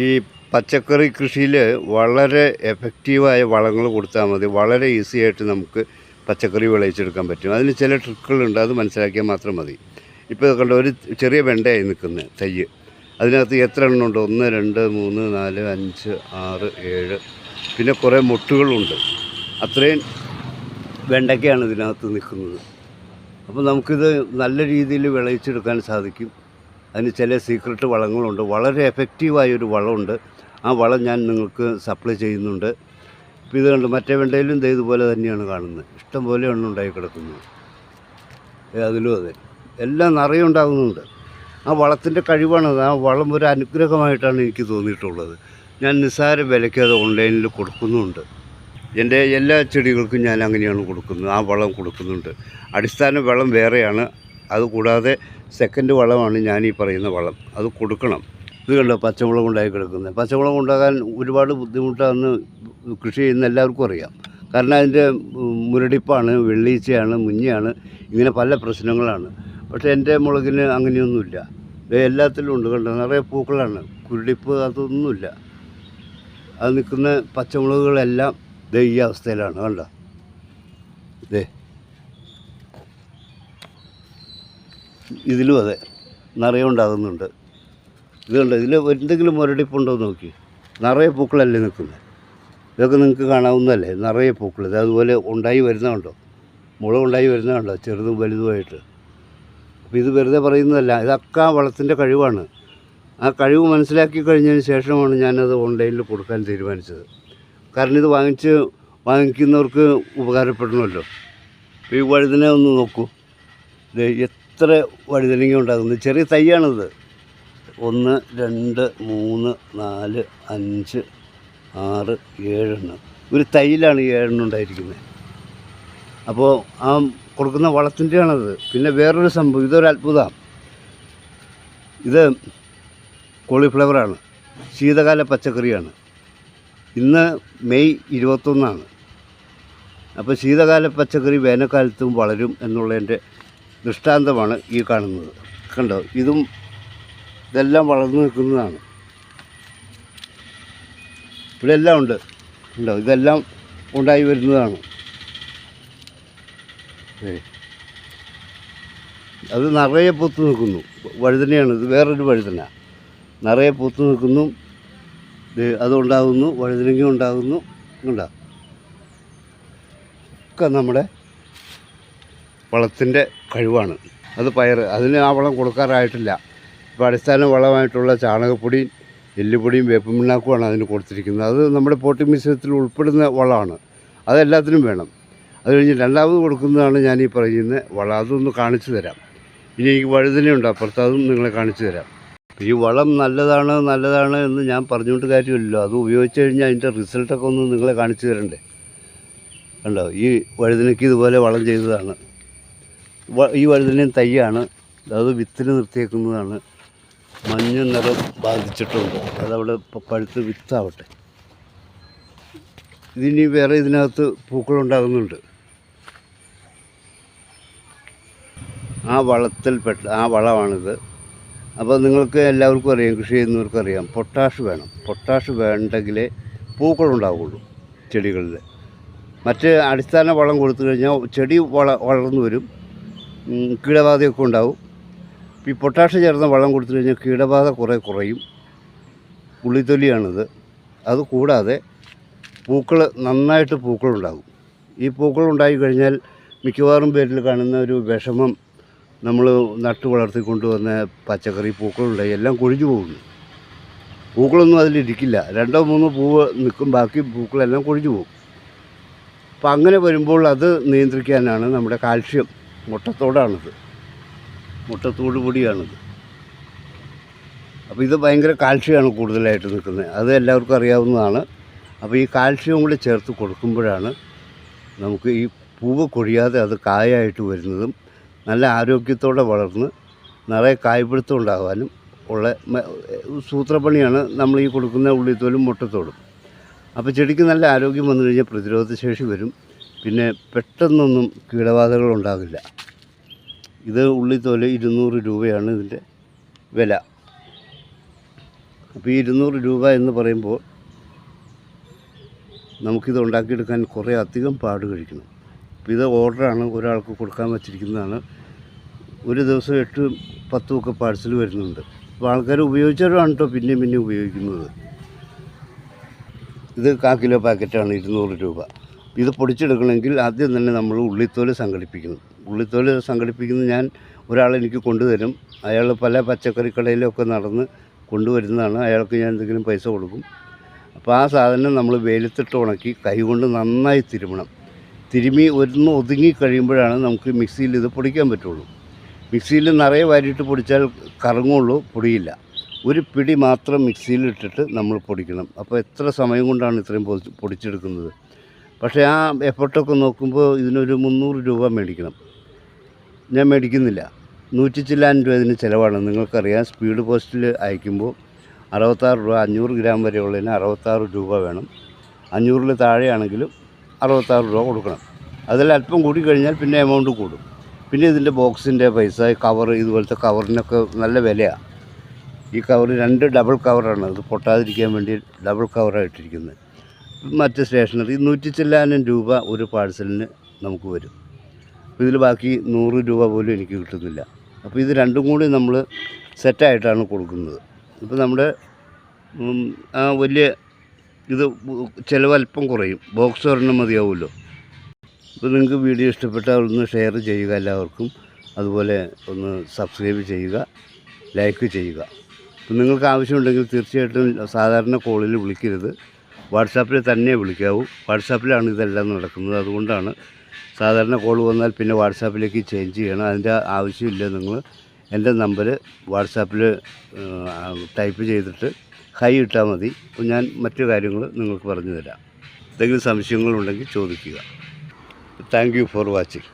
ഈ പച്ചക്കറി കൃഷിയിൽ വളരെ എഫക്റ്റീവായ വളങ്ങൾ കൊടുത്താൽ മതി. വളരെ ഈസി ആയിട്ട് നമുക്ക് പച്ചക്കറി വിളയിച്ചെടുക്കാൻ പറ്റും. അതിന് ചില ട്രിക്കുകളുണ്ട് അത് മനസ്സിലാക്കിയാൽ മാത്രം മതി. ഇപ്പോൾ കണ്ട? ഒരു ചെറിയ വെണ്ടയായി നിൽക്കുന്നത് തയ്യ് അതിനകത്ത് എത്ര എണ്ണം ഉണ്ട്? ഒന്ന് രണ്ട് മൂന്ന് നാല് അഞ്ച് ആറ് ഏഴ്. പിന്നെ കുറേ മുട്ടുകളുണ്ട്. അത്രയും വെണ്ടയ്ക്കാണ് ഇതിനകത്ത് നിൽക്കുന്നത്. അപ്പോൾ നമുക്കിത് നല്ല രീതിയിൽ വിളയിച്ചെടുക്കാൻ സാധിക്കും. അതിന് ചില സീക്രട്ട് വളങ്ങളുണ്ട്. വളരെ എഫക്റ്റീവായൊരു വളമുണ്ട്. ആ വളം ഞാൻ നിങ്ങൾക്ക് സപ്ലൈ ചെയ്യുന്നുണ്ട്. ഇപ്പോൾ ഇത് കണ്ട് മറ്റേ വെണ്ടയിലും ഇതുപോലെ തന്നെയാണ് കാണുന്നത്. ഇഷ്ടം പോലെ എണ്ണ ഉണ്ടായി കിടക്കുന്നത് അതിലും അതെ. എല്ലാം നിറയെ ഉണ്ടാകുന്നുണ്ട്. ആ വളത്തിന്റെ കഴിവാണത് ആ വളം ഒരു അനുഗ്രഹമായിട്ടാണ് എനിക്ക് തോന്നിയിട്ടുള്ളത്. ഞാൻ നിസ്സാര വിലയ്ക്ക് അത് ഓൺലൈനിൽ കൊടുക്കുന്നുണ്ട്. എന്റെ എല്ലാ ചെടികൾക്കും ഞാൻ അങ്ങനെയാണ് കൊടുക്കുന്നത്. ആ വളം കൊടുക്കുന്നുണ്ട്. അടിസ്ഥാന വളം വേറെയാണ്. അതുകൂടാതെ സെക്കൻഡ് വളമാണ് ഞാൻ ഈ പറയുന്ന വളം. അത് കൊടുക്കണം. ഇത് കണ്ടോ പച്ചമുളക് ഉണ്ടായി കിടക്കുന്നത് പച്ചമുളക് ഉണ്ടാകാൻ ഒരുപാട് ബുദ്ധിമുട്ടാണെന്ന് കൃഷി ചെയ്യുന്ന എല്ലാവർക്കും അറിയാം. കാരണം അതിന്റെ മുരടിപ്പാണ് വെള്ളീച്ചയാണ് മുഞ്ഞയാണ് ഇങ്ങനെ പല പ്രശ്നങ്ങളാണ്. പക്ഷേ എന്റെ മുളകിന് അങ്ങനെയൊന്നുമില്ല. എല്ലാത്തിലും ഉണ്ട് കണ്ടോ നിറയെ പൂക്കളാണ്. കുരുടിപ്പ് അതൊന്നുമില്ല. അത് നിൽക്കുന്ന പച്ചമുളകുകളെല്ലാം ദേ ഈ അവസ്ഥയിലാണ് കണ്ടോ. ദേ ഇതിലും അതെ. നിറയുണ്ടാകുന്നുണ്ട് ഉണ്ടാകുന്നുണ്ട്. ഇത് കണ്ടോ? ഇതിൽ എന്തെങ്കിലും മുരടിപ്പുണ്ടോ നോക്കി. നിറയെ പൂക്കളല്ലേ നിൽക്കുന്നത് ഇതൊക്കെ നിങ്ങൾക്ക് കാണാവുന്നതല്ലേ? നിറയെ പൂക്കൾ. ഇത് അതുപോലെ ഉണ്ടായി വരുന്നതുണ്ടോ മുള ഉണ്ടായി വരുന്നതുണ്ടോ ചെറുതും വലുതുമായിട്ട്. അപ്പോൾ ഇത് വെറുതെ പറയുന്നതല്ല. ഇതൊക്കെ ആ വളത്തിന്റെ കഴിവാണ്. ആ കഴിവ് മനസ്സിലാക്കി കഴിഞ്ഞതിന് ശേഷമാണ് ഞാനത് ഓൺലൈനിൽ കൊടുക്കാൻ തീരുമാനിച്ചത്. കാരണം ഇത് വാങ്ങിച്ച് വാങ്ങിക്കുന്നവർക്ക് ഉപകാരപ്പെടണമല്ലോ. ഈ വഴുതിനെ ഒന്ന് നോക്കൂ. ഇത് എത്ര വഴുതനങ്ങ ഉണ്ടാകുന്നത് ചെറിയ തൈയാണിത്. ഒന്ന് രണ്ട് മൂന്ന് നാല് അഞ്ച് ആറ് ഏഴെണ്ണം. ഒരു തൈയിലാണ് ഏഴെണ്ണം ഉണ്ടായിരിക്കുന്നത്. അപ്പോൾ ആ കൊടുക്കുന്ന വളത്തിന്റെയാണത്. പിന്നെ വേറൊരു സംഭവം. ഇതൊരു അത്ഭുതമാണ് ഇത് കോളിഫ്ലവറാണ്. ശീതകാല പച്ചക്കറിയാണ്. ഇന്ന് മെയ് ഇരുപത്തൊന്നാണ്. അപ്പോൾ ശീതകാല പച്ചക്കറി വേനൽക്കാലത്തും വളരും എന്നുള്ളതിന്റെ ദൃഷ്ടാന്തമാണ് ഈ കാണുന്നത്. കണ്ടോ? ഇതും ഇതെല്ലാം വളർന്നു നിൽക്കുന്നതാണ്. ഇവിടെ എല്ലാം ഉണ്ട്. കണ്ടോ? ഇതെല്ലാം ഉണ്ടായി വരുന്നതാണ്. അത് നിറയെ പൂത്ത് നിൽക്കുന്നു. വഴുതനയാണ്. ഇത് വേറൊരു വഴുതന. നിറയെ പൂത്ത് നിൽക്കുന്നു. അതുണ്ടാകുന്നു വഴുതനങ്ങ ഉണ്ടാകുന്നു. ഉണ്ടോ ഒക്കെ നമ്മുടെ വളത്തിന്റെ കഴിവാണ്. അത് പയർ അതിന് ആ വളം കൊടുക്കാറായിട്ടില്ല. ഇപ്പോൾ അടിസ്ഥാന വളമായിട്ടുള്ള ചാണകപ്പൊടിയും എല്ലുപൊടിയും വേപ്പും പിണ്ണാക്കുമാണ് അതിന് കൊടുത്തിരിക്കുന്നത്. അത് നമ്മുടെ പോട്ടി മിശ്രിതത്തിൽ ഉൾപ്പെടുന്ന വളമാണ്. അതെല്ലാത്തിനും വേണം. അത് കഴിഞ്ഞ് രണ്ടാമത് കൊടുക്കുന്നതാണ് ഞാൻ ഈ പറയുന്ന വളം. അതൊന്ന് കാണിച്ചു തരാം. ഇനി എനിക്ക് വഴുതനയുണ്ട് അപ്പുറത്ത് അതും നിങ്ങളെ കാണിച്ചു തരാം. ഈ വളം നല്ലതാണ് നല്ലതാണ് എന്ന് ഞാൻ പറഞ്ഞുകൊണ്ട് കാര്യമില്ലല്ലോ. അത് ഉപയോഗിച്ച് കഴിഞ്ഞാൽ അതിന്റെ റിസൾട്ടൊക്കെ ഒന്ന് നിങ്ങളെ കാണിച്ചു തരണ്ടേ? കണ്ടോ? ഈ വഴുതനയ്ക്ക് ഇതുപോലെ വളം ചെയ്തതാണ്. ഈ വഴുതനയും തൈയാണ് അത് വിത്തിന് നിർത്തിയേക്കുന്നതാണ്. മഞ്ഞ നിറം ബാധിച്ചിട്ടുണ്ട്. അതവിടെ പഴുത്ത് വിത്താവട്ടെ. ഇതിനി വേറെ ഇതിനകത്ത് പൂക്കളുണ്ടാകുന്നുണ്ട് ആ വളത്തിൽപ്പെട്ട ആ വളമാണിത്. അപ്പോൾ നിങ്ങൾക്ക് എല്ലാവർക്കും അറിയാം കൃഷി ചെയ്യുന്നവർക്കും അറിയാം പൊട്ടാഷ് വേണം. പൊട്ടാഷ് വേണ്ടെങ്കിലേ പൂക്കളുണ്ടാവുള്ളൂ ചെടികളിൽ. മറ്റ് അടിസ്ഥാന വളം കൊടുത്തു കഴിഞ്ഞാൽ ചെടി വള വളർന്നു വരും. കീടബാധയൊക്കെ ഉണ്ടാവും. ഈ പൊട്ടാഷ് ചേർന്ന വളം കൊടുത്തു കഴിഞ്ഞാൽ കീടബാധ കുറേ കുറയും. പുള്ളിത്തൊലിയാണിത് അത് കൂടാതെ പൂക്കൾ നന്നായിട്ട് പൂക്കളുണ്ടാകും. ഈ പൂക്കൾ ഉണ്ടായി കഴിഞ്ഞാൽ മിക്കവാറും പേരിൽ കാണുന്ന ഒരു വിഷമം നമ്മൾ നട്ടു വളർത്തിക്കൊണ്ടുവന്ന പച്ചക്കറി പൂക്കളുണ്ടായി. എല്ലാം കൊഴിഞ്ഞു പോകുന്നു. പൂക്കളൊന്നും അതിലിരിക്കില്ല രണ്ടോ മൂന്നോ പൂവ് നിൽക്കും. ബാക്കി പൂക്കളെല്ലാം കൊഴിഞ്ഞു പോകും. അപ്പം അങ്ങനെ വരുമ്പോൾ അത് നിയന്ത്രിക്കാനാണ് നമ്മുടെ കാൽഷ്യം. മുട്ടത്തോടാണിത്. മുട്ടത്തോട് പൊടിയാണിത് അപ്പോൾ ഇത് ഭയങ്കര കാൽഷ്യമാണ് കൂടുതലായിട്ട് നിൽക്കുന്നത്. അത് എല്ലാവർക്കും അറിയാവുന്നതാണ്. അപ്പോൾ ഈ കാൽഷ്യം കൂടി ചേർത്ത് കൊടുക്കുമ്പോഴാണ് നമുക്ക് ഈ പൂവ് കൊഴിയാതെ അത് കായായിട്ട് വരുന്നതും നല്ല ആരോഗ്യത്തോടെ വളർന്ന് നിറയെ കായ്പിടുത്തം ഉണ്ടാകാനും ഉള്ള സൂത്രപ്പണിയാണ് നമ്മൾ ഈ കൊടുക്കുന്ന ഉള്ളിത്തോലും മുട്ടത്തോടും. അപ്പോൾ ചെടിക്ക് നല്ല ആരോഗ്യം വന്നു കഴിഞ്ഞാൽ പ്രതിരോധ ശേഷി വരും. പിന്നെ പെട്ടെന്നൊന്നും കീടബാധകൾ ഉണ്ടാകില്ല ഇത് ഉള്ളിത്തോൽ ഇരുന്നൂറ് രൂപയാണ് ഇതിന്റെ വില. അപ്പോൾ ഈ ഇരുന്നൂറ് രൂപ എന്ന് പറയുമ്പോൾ നമുക്കിത് ഉണ്ടാക്കിയെടുക്കാൻ കുറേ അധികം പാട് കഴിക്കണം. അപ്പോൾ ഇത് ഓർഡറാണ് ഒരാൾക്ക് കൊടുക്കാൻ വച്ചിരിക്കുന്നതാണ്. ഒരു ദിവസം എട്ട് പത്തും ഒക്കെ പാഴ്സൽ വരുന്നുണ്ട്. അപ്പോൾ ആൾക്കാർ ഉപയോഗിച്ചവരാണ് കേട്ടോ പിന്നെയും പിന്നെയും ഉപയോഗിക്കുന്നത്. ഇത് കാൽ കിലോ പാക്കറ്റാണ് ഇരുന്നൂറ് രൂപ. ഇത് പൊടിച്ചെടുക്കണമെങ്കിൽ ആദ്യം തന്നെ നമ്മൾ ഉള്ളിത്തോൽ സംഘടിപ്പിക്കുന്നു. ഉള്ളിത്തോൽ സംഘടിപ്പിക്കുന്നത് ഞാൻ ഒരാളെനിക്ക് കൊണ്ടുതരും. അയാൾ പല പച്ചക്കറി കടയിലൊക്കെ നടന്ന് കൊണ്ടുവരുന്നതാണ്. അയാൾക്ക് ഞാൻ എന്തെങ്കിലും പൈസ കൊടുക്കും. അപ്പോൾ ആ സാധനം നമ്മൾ വെയിലത്തിട്ട് ഉണക്കി കൈകൊണ്ട് നന്നായി തിരുമണം. തിരുമി ഒന്ന് ഒതുങ്ങി കഴിയുമ്പോഴാണ് നമുക്ക് മിക്സിയിൽ ഇത് പൊടിക്കാൻ പറ്റുള്ളൂ. മിക്സിയിൽ നിറയെ വാരിയിട്ട് പൊടിച്ചാൽ കറങ്ങുള്ളൂ പൊടിയില്ല. ഒരു പിടി മാത്രം മിക്സിയിൽ ഇട്ടിട്ട് നമ്മൾ പൊടിക്കണം. അപ്പോൾ എത്ര സമയം കൊണ്ടാണ് ഇത്രയും പൊടിച്ചെടുക്കുന്നത്? പക്ഷേ ആ എഫർട്ടൊക്കെ നോക്കുമ്പോൾ ഇതിനൊരു മുന്നൂറ് രൂപ മേടിക്കണം. ഞാൻ മേടിക്കുന്നില്ല. നൂറ്റി ചില്ലാൻ രൂപ ഇതിന് ചിലവാണ്. നിങ്ങൾക്കറിയാം സ്പീഡ് പോസ്റ്റിൽ അയക്കുമ്പോൾ അറുപത്താറ് രൂപ അഞ്ഞൂറ് ഗ്രാം വരെയുള്ളതിന് അറുപത്താറ് രൂപ വേണം. അഞ്ഞൂറിൽ താഴെയാണെങ്കിലും അറുപത്താറ് രൂപ കൊടുക്കണം. അതിൽ അല്പം കൂടി കഴിഞ്ഞാൽ പിന്നെ എമൗണ്ട് കൂടും. പിന്നെ ഇതിന്റെ ബോക്സിന്റെ പൈസ കവർ ഇതുപോലത്തെ കവറിനൊക്കെ നല്ല വിലയാണ് ഈ കവർ രണ്ട് ഡബിൾ കവറാണ് അത് പൊട്ടാതിരിക്കാൻ വേണ്ടി ഡബിൾ കവറായിട്ടിരിക്കുന്നത് മറ്റ് സ്റ്റേഷനറി നൂറ്റി ചില്ലാനും രൂപ ഒരു പാഴ്സലിന് നമുക്ക് വരും. അപ്പോൾ ഇതിൽ ബാക്കി നൂറ് രൂപ പോലും എനിക്ക് കിട്ടുന്നില്ല. അപ്പോൾ ഇത് രണ്ടും കൂടി നമ്മൾ സെറ്റായിട്ടാണ് കൊടുക്കുന്നത്. ഇപ്പോൾ നമ്മുടെ ആ വലിയ ഇത് ചിലവ് അല്പം കുറയും. ബോക്സ് ഒരെണ്ണം മതിയാവുമല്ലോ. അപ്പോൾ നിങ്ങൾക്ക് വീഡിയോ ഇഷ്ടപ്പെട്ടാൽ ഒന്ന് ഷെയർ ചെയ്യുക എല്ലാവർക്കും. അതുപോലെ ഒന്ന് സബ്സ്ക്രൈബ് ചെയ്യുക ലൈക്ക് ചെയ്യുക. അപ്പോൾ നിങ്ങൾക്ക് ആവശ്യമുണ്ടെങ്കിൽ തീർച്ചയായിട്ടും സാധാരണ കോളിൽ വിളിക്കരുത്. വാട്സാപ്പിൽ തന്നെ വിളിക്കാവൂ. വാട്സാപ്പിലാണ് ഇതെല്ലാം നടക്കുന്നത്. അതുകൊണ്ടാണ് സാധാരണ കോൾ വന്നാൽ പിന്നെ വാട്സാപ്പിലേക്ക് ചേഞ്ച് ചെയ്യണം. അതിന്റെ ആവശ്യമില്ല നിങ്ങൾ. എന്റെ നമ്പർ വാട്സാപ്പിൽ ടൈപ്പ് ചെയ്തിട്ട് ഹൈ ഇട്ടാൽ മതി. അപ്പോൾ ഞാൻ മറ്റു കാര്യങ്ങൾ നിങ്ങൾക്ക് പറഞ്ഞു തരാം. എന്തെങ്കിലും സംശയങ്ങളുണ്ടെങ്കിൽ ചോദിക്കുക. Thank you for watching.